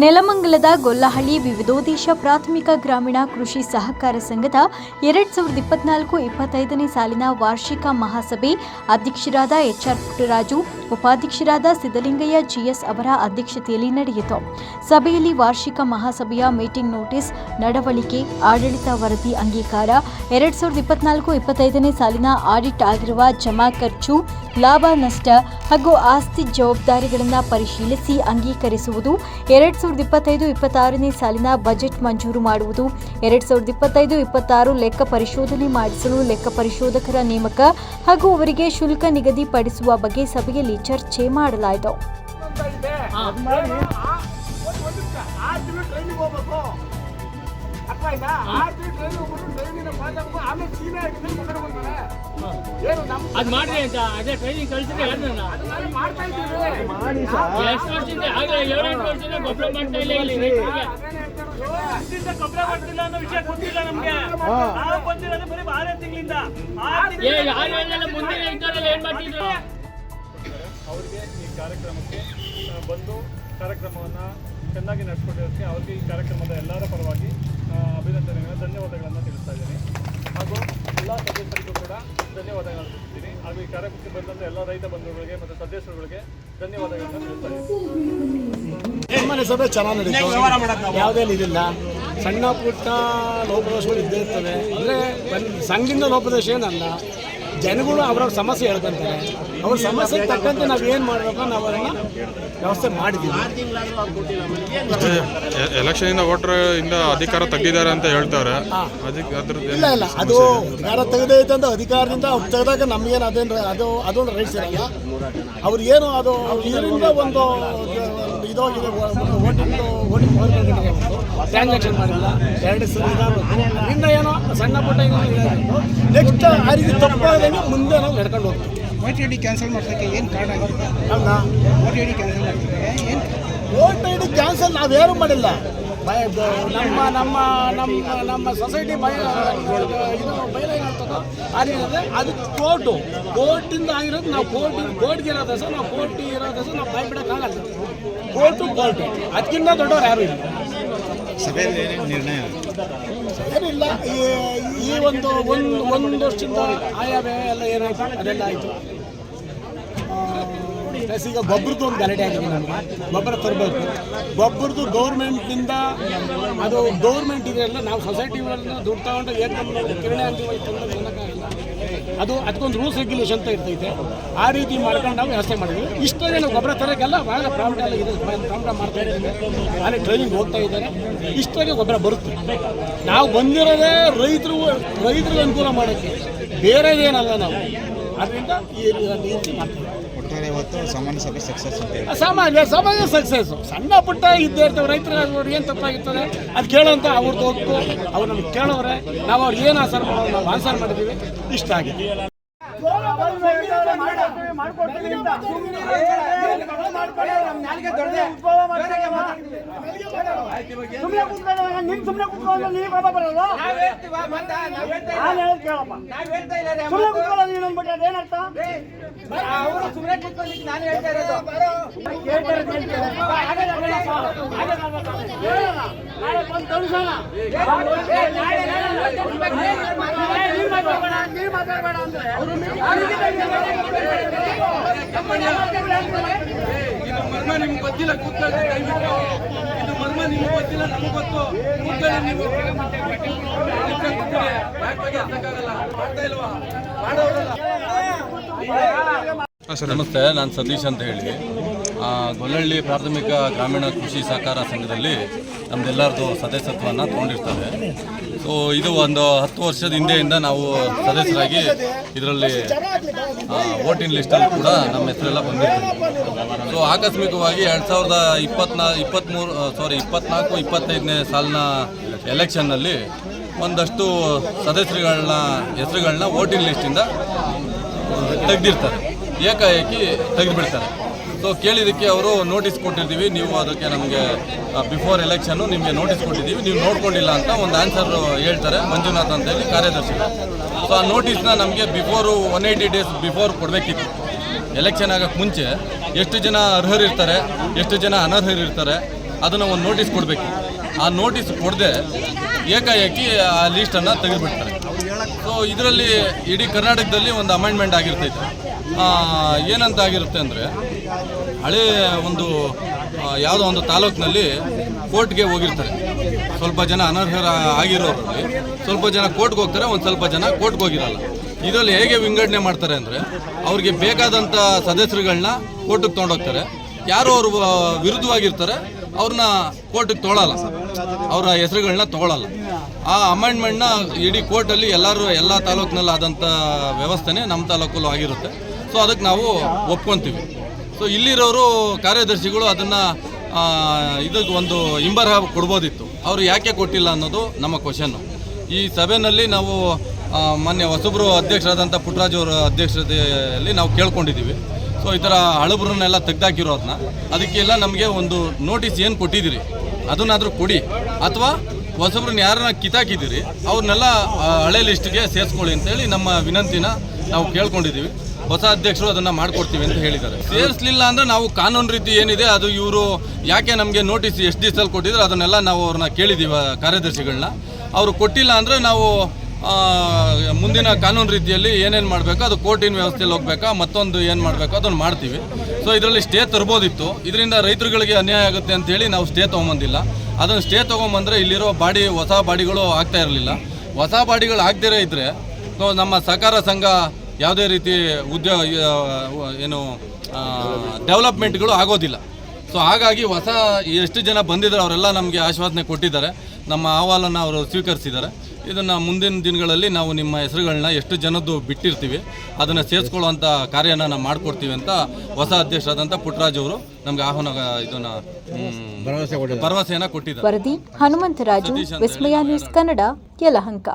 ನೆಲಮಂಗಲದ ಗೊಲ್ಲಹಳ್ಳಿ ವಿವಿಧೋದ್ದೇಶ ಪ್ರಾಥಮಿಕ ಗ್ರಾಮೀಣ ಕೃಷಿ ಸಹಕಾರ ಸಂಘದ ಎರಡ್ ಸಾವಿರದ ಇಪ್ಪತ್ನಾಲ್ಕು ಇಪ್ಪತ್ತೈದನೇ ಸಾಲಿನ ವಾರ್ಷಿಕ ಮಹಾಸಭೆ ಅಧ್ಯಕ್ಷರಾದ ಎಚ್ಆರ್ ಪುಟ್ಟರಾಜು, ಉಪಾಧ್ಯಕ್ಷರಾದ ಸಿದ್ದಲಿಂಗಯ್ಯ ಜಿಎಸ್ ಅವರ ಅಧ್ಯಕ್ಷತೆಯಲ್ಲಿ ನಡೆಯಿತು. ಸಭೆಯಲ್ಲಿ ವಾರ್ಷಿಕ ಮಹಾಸಭೆಯ ಮೀಟಿಂಗ್ ನೋಟಿಸ್, ನಡವಳಿಕೆ, ಆಡಳಿತ ವರದಿ ಅಂಗೀಕಾರ, ಎರಡ್ ಸಾವಿರದ ಇಪ್ಪತ್ನಾಲ್ಕು ಇಪ್ಪತ್ತೈದನೇ ಸಾಲಿನ ಆಡಿಟ್ ಆಗಿರುವ ಜಮಾ ಖರ್ಚು ಲಾಭ, ನಷ್ಟ ಹಾಗೂ ಆಸ್ತಿ ಜವಾಬ್ದಾರಿಗಳನ್ನು ಪರಿಶೀಲಿಸಿ ಅಂಗೀಕರಿಸುವುದು. ಎರಡ್ ಸಾವಿರದ ಇಪ್ಪತ್ತೈದು ಇಪ್ಪತ್ತಾರನೇ ಸಾಲಿನ ಬಜೆಟ್ ಮಂಜೂರು ಮಾಡುವುದು. ಎರಡ್ ಸಾವಿರದ ಇಪ್ಪತ್ತೈದು ಇಪ್ಪತ್ತಾರು ಲೆಕ್ಕ ಪರಿಶೋಧನೆ ಮಾಡಿಸಲು ಲೆಕ್ಕ ಪರಿಶೋಧಕರ ನೇಮಕ ಹಾಗೂ ಅವರಿಗೆ ಶುಲ್ಕ ನಿಗದಿಪಡಿಸುವ ಬಗ್ಗೆ ಸಭೆಯಲ್ಲಿ ಚರ್ಚೆ ಮಾಡಲಾಯಿತು. ಆಮೇಲೆ ಅದ್ ಮಾಡ್ರಿ ಅಂತ. ಅದೇ ಟ್ರೈನಿಂಗ್ ಕಳ್ಸಿದ್ರೆ ಎಷ್ಟು ವರ್ಷದಿಂದ? ಆಗಲೇ ಏಳೆಂಟು ವರ್ಷದಿಂದ ಗೊಬ್ಬರ ಮಾಡ್ತಾ ಇಲ್ಲ ಇಲ್ಲಿ ರೈತರಿಗೆ. ವರ್ಷದಿಂದ ಗೊಬ್ಬರ ಮಾಡ್ತಿಲ್ಲ ಅನ್ನೋ ವಿಷಯ ಗೊತ್ತಿಲ್ಲ ನಮ್ಗೆ. ನಾವು ಬಂದಿರೋದು ಬರೀ ಆರೇ ತಿಂಗಳಿಂದ. ಏ ಯಾರು ಹೇಳಿಲ್ಲ ಮುಂದಿನ ಇದ್ದಾರಲ್ಲ ಏನ್ ಮಾಡ್ತಿದ್ರು? ಅವರಿಗೆ ಈ ಕಾರ್ಯಕ್ರಮಕ್ಕೆ ಬಂದು ಕಾರ್ಯಕ್ರಮವನ್ನು ಚೆನ್ನಾಗಿ ನಡೆಸ್ಕೊಟ್ಟಿರೋದಕ್ಕೆ ಅವ್ರಿಗೆ ಈ ಕಾರ್ಯಕ್ರಮದ ಎಲ್ಲರ ಪರವಾಗಿ ಧನ್ಯವಾದಗಳನ್ನು ತಿಳಿಸ್ತೀನಿ ಹಾಗೂ ಈ ಕಾರ್ಯಕ್ರಮಕ್ಕೆ ಬಂದಂಥ ಎಲ್ಲ ರೈತ ಬಂಧುಗಳಿಗೆ ಮತ್ತು ಸದಸ್ಯರುಗಳಿಗೆ ಧನ್ಯವಾದಗಳನ್ನು ತಿಳಿಸ್ತಾ ಇದ್ದೀನಿ ಮನೆ ಸಭೆ ಚೆನ್ನಾಗಿ ನಡೀತು. ಯಾವುದೇ ಇದಿಲ್ಲ. ಸಣ್ಣ ಪುಟ್ಟ ಲೋಪದೋಷಗಳು ಇದ್ದೇ ಇರ್ತವೆ. ಅಂದರೆ ಸಂಘದಿಂದ ಲೋಪದೋಷ ಏನಲ್ಲ. ಜನಗಳು ಅವ್ರವ್ರ ಸಮಸ್ಯೆ ಹೇಳ್ಕೊಂತಾರೆ. ಅವ್ರ ಸಮಸ್ಯೆ ತಕ್ಕಂತೆ ನಾವು ಏನು ಮಾಡಬೇಕು ನಾವು ಅದನ್ನು ವ್ಯವಸ್ಥೆ ಮಾಡಿದ್ದೀವಿ. ಎಲೆಕ್ಷನ್ ಇಂದ ವೋಟರ್ ಇಂದ ಅಧಿಕಾರ ತೆಗ್ದಿದ್ದಾರೆ ಅಂತ ಹೇಳ್ತಾರೆ. ಇಲ್ಲ ಇಲ್ಲ. ಅದು ಅಧಿಕಾರ ತೆಗೆದೈತೆ ಅಂತ ಅಧಿಕಾರದಿಂದ ಅವ್ರು ತೆಗೆದಾಗ ನಮಗೇನು ಅದೇನು ಅದು ಅದೊಂದು ರೈಟ್ಸ್ ಇರಲ್ಲ. ಅವ್ರು ಏನು ಅದು ಇದರಿಂದ ಒಂದು ಇದಾಗಿದೆ ಓಟಿಂಗ್ ಓಟಿಂಗ್ ಟ್ರಾನ್ಸಾಕ್ಷನ್ ಮಾಡಿಲ್ಲ. ಎರಡು ಸಲ ಇನ್ನ ಏನೋ ಸಣ್ಣ ಪುಟ್ಟ ನೆಕ್ಸ್ಟ್ ಆ ರೀತಿ ತಪ್ಪಾದಂಗೆ ಮುಂದೆ ನಾವು ನಡ್ಕೊಂಡು ಹೋಗ್ತೀವಿ. ವೋಟ್ ಐ ಡಿ ಕ್ಯಾನ್ಸಲ್ ಮಾಡೋದಕ್ಕೆ ಏನು ಕಾರಣ ಆಗಿದೆ? ಅಲ್ಲ ವೋಟ್ ಐ ಡಿ ಕ್ಯಾನ್ಸಲ್ ಮಾಡ್ತಾರೆ ಏನು ವೋಟ್ ಐ ಡಿ ಕ್ಯಾನ್ಸಲ್ ನಾವೇನು ಮಾಡಿಲ್ಲ. ಬ- ನಮ್ಮ ನಮ್ಮ ನಮ್ಮ ನಮ್ಮ ಸೊಸೈಟಿ ಬಯ ಇದು ಬಯಲ ಏನಾಗ್ತದೋ. ಅದು ಕೋರ್ಟು ಕೋರ್ಟಿಂದ ಆಗಿರೋದು ನಾವು ಕೋರ್ಟ್ ಕೋರ್ಟ್ಗೆ ಇರೋದ ಸಹ ನಾವು ಕೋರ್ಟ್ ಇರೋದ ಸಹ ನಾವು ಭಯ ಬಿಡೋಕ್ಕಾಗಲ್ಲ ಕೋರ್ಟು ಕೋರ್ಟು ಅದಕ್ಕಿಂತ ದೊಡ್ಡವ್ರು ಯಾರು ಇಲ್ಲ. ಸಭೆಯಲ್ಲಿ ನಿರ್ಣಯ ಏನಿಲ್ಲ ಈ ಒಂದು ಒಂದು ಒಂದು ವರ್ಷದಿಂದ ಆಯಾ ವ್ಯಯ ಎಲ್ಲ ಏನಾಯ್ತು ಅದೆಲ್ಲ ಆಯಿತು. ಪ್ಲಸ್ ಈಗ ಗೊಬ್ಬರದ್ದು ಒಂದು ಗಲಾಟೆ ಆಗಿದೆ ನಮ್ಮ ಗೊಬ್ಬರ ತರಬೇಕು. ಗೊಬ್ಬರದ್ದು ಗೌರ್ಮೆಂಟ್ನಿಂದ ಅದು ಗೌರ್ಮೆಂಟ್ ಇದೆಲ್ಲ ನಾವು ಸೊಸೈಟಿಗಳನ್ನು ದುಡ್ಡು ತಗೊಂಡು ನಮ್ಮ ಕಿರಣೆ ಅಂತ ಅದು ಅದಕ್ಕೊಂದು ರೂಲ್ಸ್ ರೆಗ್ಯುಲೇಷನ್ ಅಂತ ಇರ್ತೈತೆ. ಆ ರೀತಿ ಮಾಡ್ಕೊಂಡು ನಾವು ವ್ಯವಸ್ಥೆ ಮಾಡಿದ್ವಿ. ಇಷ್ಟೇ ನಾವು ಗೊಬ್ಬರ ತರೋಕ್ಕೆಲ್ಲ ಭಾಳ ಪ್ರಾಬ್ಲಮ್ ಎಲ್ಲ ಇದೆ. ಪ್ರಾಬ್ಲಮ್ ಮಾಡ್ತಾ ಇದ್ದೀವಿ ಅಲ್ಲಿ ಟ್ರೈನಿಂಗ್ ಹೋಗ್ತಾ ಇದ್ದಾರೆ ಇಷ್ಟಾಗೆ ಗೊಬ್ಬರ ಬರುತ್ತೆ. ನಾವು ಬಂದಿರೋದೇ ರೈತರು, ರೈತರಿಗೆ ಅನುಕೂಲ ಮಾಡೋಕ್ಕೆ. ಬೇರೆದೇನಲ್ಲ ನಾವು. ಅದರಿಂದ ಈ ರೀತಿ ಮಾಡ್ತೀವಿ ಒಟ್ಟಾರೆ ಇವತ್ತು ಸಾಮಾನ್ಯ ಸಭೆ ಸಕ್ಸಸ್ ಅಂತ ಸಾಮಾನ್ಯ ಸಾಮಾನ್ಯ ಸಕ್ಸಸ್ ಸಣ್ಣ ಪುಟ್ಟ ಇದ್ದೇ ಇರ್ತವೆ ರೈತರ ಏನು ತಪ್ಪಾಗಿರ್ತದೆ ಅದು ಕೇಳೋಂತ ಅವ್ರದ್ದು ಹೊತ್ತು ಅವ್ರು ನಮ್ಗೆ ಕೇಳೋರೆ. ನಾವು ಅವ್ರಿಗೆ ಏನು ಆನ್ಸರ್ ಮಾಡೋದು, ನಾವು ಆನ್ಸರ್ ಮಾಡಿದ್ದೀವಿ ಇಷ್ಟ ಆಗಿದೆ. ಸುಮ್ಮನೆ ಕುತ್ಕೊಂಡಾಗ ನೀನ್ ಸುಮ್ಮನೆ ಕುತ್ಕೊಂಡು ನೀನ್ ಬಾಬಾ ಬರಲ್ಲ ನಾನು ಹೇಳೋದು ಕೇಳಪ್ಪ ಸುಮ್ಮನೆ ಕುತ್ಕೊಳ್ಳೋ ನೀನು ಅಂದ್ಬಿಟ್ಟು ಅದೇನರ್ಥ ಅವರು ಸುಮ್ಮನೆ ಕೂತ್ಕೊಳ್ಳಿಕ್ಕೆ ನಾನು ಹೇಳ್ತಾ ಇರೋದು ಇದು ಮರ್ಮ ನಿಮ್ಗೆ ಗೊತ್ತಿಲ್ಲ ದಯವಿಟ್ಟು ಇದು ಮರ್ಮ ನಿಮ್ಗೆ ಗೊತ್ತಿಲ್ಲ ನಮ್ಗೆ ಗೊತ್ತು ಕೂತ್ಕೊಳ್ಳಿ ನೀವು ಮಾಡ್ತಾ ಇಲ್ವಾ ನಮಸ್ತೆ ನಾನು ಸತೀಶ್ ಅಂತ ಹೇಳಿ ಗೊಲ್ಲಹಳ್ಳಿ ಪ್ರಾಥಮಿಕ ಗ್ರಾಮೀಣ ಕೃಷಿ ಸಹಕಾರ ಸಂಘದಲ್ಲಿ ನಮ್ದೆಲ್ಲರದು ಸದಸ್ಯತ್ವವನ್ನು ತೊಗೊಂಡಿರ್ತಾರೆ ಸೊ ಇದು ಒಂದು ಹತ್ತು ವರ್ಷದ ಹಿಂದೆಯಿಂದ ನಾವು ಸದಸ್ಯರಾಗಿ ಇದರಲ್ಲಿ ವೋಟಿಂಗ್ ಲಿಸ್ಟಲ್ಲಿ ಕೂಡ ನಮ್ಮ ಹೆಸರೆಲ್ಲ ಬಂದಿರ್ತೀವಿ ಸೊ ಆಕಸ್ಮಿಕವಾಗಿ ಎರಡು ಸಾವಿರದ ಇಪ್ಪತ್ನಾ ಇಪ್ಪತ್ತ್ಮೂರು ಸಾರಿ ಇಪ್ಪತ್ನಾಲ್ಕು, ಇಪ್ಪತ್ತೈದನೇ ಸಾಲಿನ ಎಲೆಕ್ಷನ್ನಲ್ಲಿ ಒಂದಷ್ಟು ಸದಸ್ಯರುಗಳನ್ನ, ಹೆಸರುಗಳನ್ನ ವೋಟಿಂಗ್ ಲಿಸ್ಟಿಂದ ತೆಗೆದಿರ್ತಾರೆ. ಏಕಾಏಕಿ ತೆಗೆದುಬಿಡ್ತಾರೆ. ಸೊ ಕೇಳಿದ್ದಕ್ಕೆ ಅವರು ನೋಟಿಸ್ ಕೊಟ್ಟಿದ್ದೀವಿ. ನೀವು ಅದಕ್ಕೆ ನಮಗೆ ಬಿಫೋರ್ ಎಲೆಕ್ಷನ್ನು ನಿಮಗೆ ನೋಟಿಸ್ ಕೊಟ್ಟಿದ್ದೀವಿ. ನೀವು ನೋಡ್ಕೊಂಡಿಲ್ಲ ಅಂತ ಒಂದು ಆನ್ಸರ್ ಹೇಳ್ತಾರೆ ಮಂಜುನಾಥ್ ಅಂತೇಳಿ ಕಾರ್ಯದರ್ಶಿ. ಸೊ ಆ ನೋಟಿಸ್ನ ನಮಗೆ before one eighty days before ಕೊಡಬೇಕಿತ್ತು. ಎಲೆಕ್ಷನ್ ಆಗೋಕ್ಕೆ ಮುಂಚೆ ಎಷ್ಟು ಜನ ಅರ್ಹರಿರ್ತಾರೆ ಎಷ್ಟು ಜನ ಅನರ್ಹರಿರ್ತಾರೆ ಅದನ್ನು ಒಂದು ನೋಟಿಸ್ ಕೊಡಬೇಕು. ಆ ನೋಟಿಸ್ ಕೊಡದೆ ಏಕಾಏಕಿ ಆ ಲೀಸ್ಟನ್ನು ತೆಗೆದುಬಿಡ್ತಾರೆ. ಸೊ ಇದರಲ್ಲಿ ಇಡೀ ಕರ್ನಾಟಕದಲ್ಲಿ ಒಂದು ಅಮೆಂಡ್ಮೆಂಟ್ ಆಗಿರ್ತೈತೆ. ಏನಂತ ಆಗಿರುತ್ತೆ ಅಂದರೆ ಹಳೆ ಒಂದು ಯಾವುದೋ ಒಂದು ತಾಲೂಕಿನಲ್ಲಿ ಕೋರ್ಟ್ಗೆ ಹೋಗಿರ್ತಾರೆ. ಸ್ವಲ್ಪ ಜನ ಅನರ್ಹರ ಆಗಿರೋರಲ್ಲಿ ಸ್ವಲ್ಪ ಜನ ಕೋರ್ಟ್ಗೆ ಹೋಗ್ತಾರೆ, ಒಂದು ಸ್ವಲ್ಪ ಜನ ಕೋರ್ಟ್ಗೆ ಹೋಗಿರಲ್ಲ. ಇದರಲ್ಲಿ ಹೇಗೆ ವಿಂಗಡಣೆ ಮಾಡ್ತಾರೆ ಅಂದರೆ ಅವ್ರಿಗೆ ಬೇಕಾದಂಥ ಸದಸ್ಯರುಗಳನ್ನ ಕೋರ್ಟಿಗೆ ತೊಗೊಂಡೋಗ್ತಾರೆ. ಯಾರು ಅವರು ವಿರುದ್ಧವಾಗಿರ್ತಾರೆ ಅವ್ರನ್ನ ಕೋರ್ಟಿಗೆ ತೊಗೊಳಲ್ಲ. ಅವರ ಹೆಸರುಗಳನ್ನ ತೊಗೊಳಲ್ಲ. ಆ ಅಮೆಂಡ್ಮೆಂಟ್ನ ಇಡೀ ಕೋರ್ಟಲ್ಲಿ ಎಲ್ಲರೂ ಎಲ್ಲ ತಾಲೂಕಿನಲ್ಲಿ ಆದಂಥ ವ್ಯವಸ್ಥೆನೇ ನಮ್ಮ ತಾಲೂಕಲ್ಲೂ ಆಗಿರುತ್ತೆ. ಸೊ ಅದಕ್ಕೆ ನಾವು ಒಪ್ಕೊತೀವಿ. ಸೊ ಇಲ್ಲಿರೋರು ಕಾರ್ಯದರ್ಶಿಗಳು ಅದನ್ನು ಇದಕ್ಕೆ ಒಂದು ಹಿಂಬರಹ ಕೊಡ್ಬೋದಿತ್ತು. ಅವರು ಯಾಕೆ ಕೊಟ್ಟಿಲ್ಲ ಅನ್ನೋದು ನಮ್ಮ ಕ್ವಶನ್ನು ಈ ಸಭೆಯಲ್ಲಿ ನಾವು ಮೊನ್ನೆ ಹೊಸಬ್ರು ಅಧ್ಯಕ್ಷರಾದಂಥ ಪುಟ್ಟರಾಜು ಅವರ ಅಧ್ಯಕ್ಷತೆಯಲ್ಲಿ ನಾವು ಕೇಳ್ಕೊಂಡಿದ್ದೀವಿ. ಸೊ ಈ ಥರ ಹಳಬ್ರನ್ನೆಲ್ಲ ತೆಗ್ದಾಕಿರೋದನ್ನ ಅದಕ್ಕೆಲ್ಲ ನಮಗೆ ಒಂದು ನೋಟಿಸ್ ಏನು ಕೊಟ್ಟಿದ್ದೀರಿ? ಅದನ್ನಾದರೂ ಕೊಡಿ. ಅಥವಾ ಹೊಸಬ್ರನ್ನ ಯಾರನ್ನ ಕಿತಾಕಿದ್ದೀರಿ ಅವ್ರನ್ನೆಲ್ಲ ಹಳೆ ಲಿಸ್ಟ್ಗೆ ಸೇರಿಸ್ಕೊಳ್ಳಿ ಅಂತೇಳಿ ನಮ್ಮ ವಿನಂತಿನ ನಾವು ಕೇಳ್ಕೊಂಡಿದ್ದೀವಿ. ಹೊಸ ಅಧ್ಯಕ್ಷರು ಅದನ್ನ ಮಾಡ್ಕೊಡ್ತೀವಿ ಅಂತ ಹೇಳಿದ್ದಾರೆ. ಸೇರಿಸಲಿಲ್ಲ ಅಂದ್ರೆ ನಾವು ಕಾನೂನು ರೀತಿ ಏನಿದೆ, ಅದು ಇವರು ಯಾಕೆ ನಮಗೆ ನೋಟಿಸ್ ಎಷ್ಟು ದಿವಸದಲ್ಲಿ ಕೊಟ್ಟಿದ್ರು ಅದನ್ನೆಲ್ಲ ನಾವು ಅವ್ರನ್ನ ಕೇಳಿದೀವಿ ಕಾರ್ಯದರ್ಶಿಗಳನ್ನ ಅವರು ಕೊಟ್ಟಿಲ್ಲ ಅಂದರೆ ನಾವು ಮುಂದಿನ ಕಾನೂನು ರೀತಿಯಲ್ಲಿ ಏನೇನು ಮಾಡಬೇಕು, ಅದು ಕೋರ್ಟಿನ ವ್ಯವಸ್ಥೆಯಲ್ಲಿ ಹೋಗ್ಬೇಕಾ, ಮತ್ತೊಂದು ಏನು ಮಾಡಬೇಕು ಅದನ್ನು ಮಾಡ್ತೀವಿ. ಸೊ ಇದರಲ್ಲಿ ಸ್ಟೇ ತರ್ಬೋದಿತ್ತು. ಇದರಿಂದ ರೈತರುಗಳಿಗೆ ಅನ್ಯಾಯ ಆಗುತ್ತೆ ಅಂತೇಳಿ ನಾವು ಸ್ಟೇ ತೊಗೊಂಬಂದಿಲ್ಲ. ಅದನ್ನು ಸ್ಟೇ ತೊಗೊಂಬಂದರೆ ಇಲ್ಲಿರೋ ಬಾಡಿ, ಹೊಸ ಬಾಡಿಗಳು ಆಗ್ತಾ ಇರಲಿಲ್ಲ. ಹೊಸ ಬಾಡಿಗಳು ಆಗದೇ ಇದ್ದರೆ ಸೊ, ನಮ್ಮ ಸಹಕಾರ ಸಂಘ ಯಾವುದೇ ರೀತಿ ಉದ್ಯೋಗ ಏನು ಡೆವಲಪ್ಮೆಂಟ್ಗಳು ಆಗೋದಿಲ್ಲ. ಸೊ ಹಾಗಾಗಿ ಹೊಸ ಎಷ್ಟು ಜನ ಬಂದಿದ್ದಾರೆ ಅವರೆಲ್ಲ ನಮಗೆ ಆಶ್ವಾಸನೆ ಕೊಟ್ಟಿದ್ದಾರೆ. ನಮ್ಮ ಅಹವಾಲನ್ನು ಅವರು ಸ್ವೀಕರಿಸಿದ್ದಾರೆ. ಇದನ್ನು ಮುಂದಿನ ದಿನಗಳಲ್ಲಿ ನಾವು ನಿಮ್ಮ ಹೆಸರುಗಳನ್ನ ಎಷ್ಟು ಜನದ್ದು ಬಿಟ್ಟಿರ್ತೀವಿ ಅದನ್ನು ಸೇರಿಸ್ಕೊಳ್ಳುವಂಥ ಕಾರ್ಯನ ನಾವು ಮಾಡಿಕೊಡ್ತೀವಿ ಅಂತ ಹೊಸ ಅಧ್ಯಕ್ಷರಾದಂಥ ಪುಟ್ಟರಾಜ್ ಅವರು ನಮಗೆ ಆಹ್ವಾನ ಇದನ್ನು ಭರವಸೆಯನ್ನು ಕೊಟ್ಟಿದ್ದಾರೆ. ವರದಿ ಹನುಮಂತರಾಜು ವಿಸ್ಮಯ ನ್ಯೂಸ್ ಕನ್ನಡ ಯಲಹಂಕ.